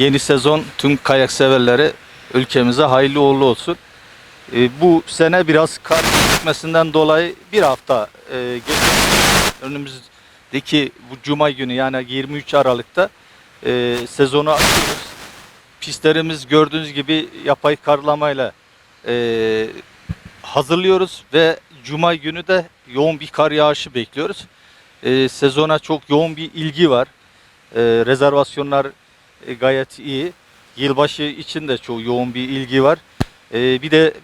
yeni sezon tüm kayak severlere ülkemize hayırlı uğurlu olsun. E, bu sene biraz kar gitmesinden dolayı bir hafta e, geç önümüzdeki bu cuma günü yani 23 Aralık'ta e, sezonu açıyoruz. Pistlerimiz gördüğünüz gibi yapay karlamayla e, hazırlıyoruz ve cuma günü de yoğun bir kar yağışı bekliyoruz. E, sezona çok yoğun bir ilgi var. E, rezervasyonlar e, gayet iyi. Yılbaşı için de çok yoğun bir ilgi var. E, bir de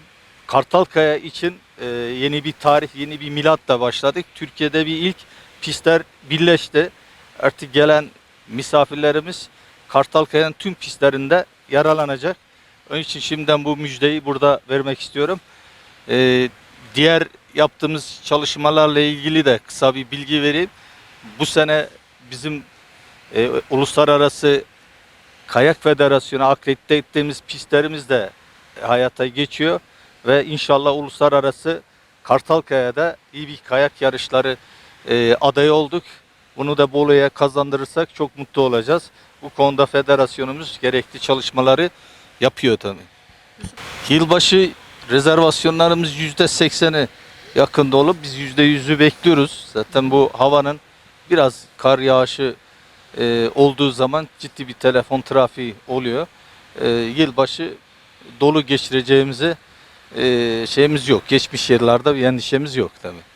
Kartalkaya için e, yeni bir tarih, yeni bir milatla başladık. Türkiye'de bir ilk pistler birleşti. Artık gelen misafirlerimiz Kartalkaya'nın tüm pistlerinde yaralanacak. Onun için şimdiden bu müjdeyi burada vermek istiyorum. Diğer yaptığımız çalışmalarla ilgili de kısa bir bilgi vereyim. Bu sene bizim e, uluslararası Kayak Federasyonu akredite ettiğimiz pistlerimiz de hayata geçiyor ve inşallah uluslararası Kartalkaya'da iyi bir kayak yarışları e, adayı olduk. Bunu da Bolu'ya kazandırırsak çok mutlu olacağız. Bu konuda federasyonumuz gerekli çalışmaları yapıyor tabii. Yılbaşı rezervasyonlarımız %80'i yakında olup biz %100'ü bekliyoruz. Zaten bu havanın biraz kar yağışı e, olduğu zaman ciddi bir telefon trafiği oluyor. E, yılbaşı dolu geçireceğimizi e, şeyimiz yok. Geçmiş yıllarda bir endişemiz yok tabii.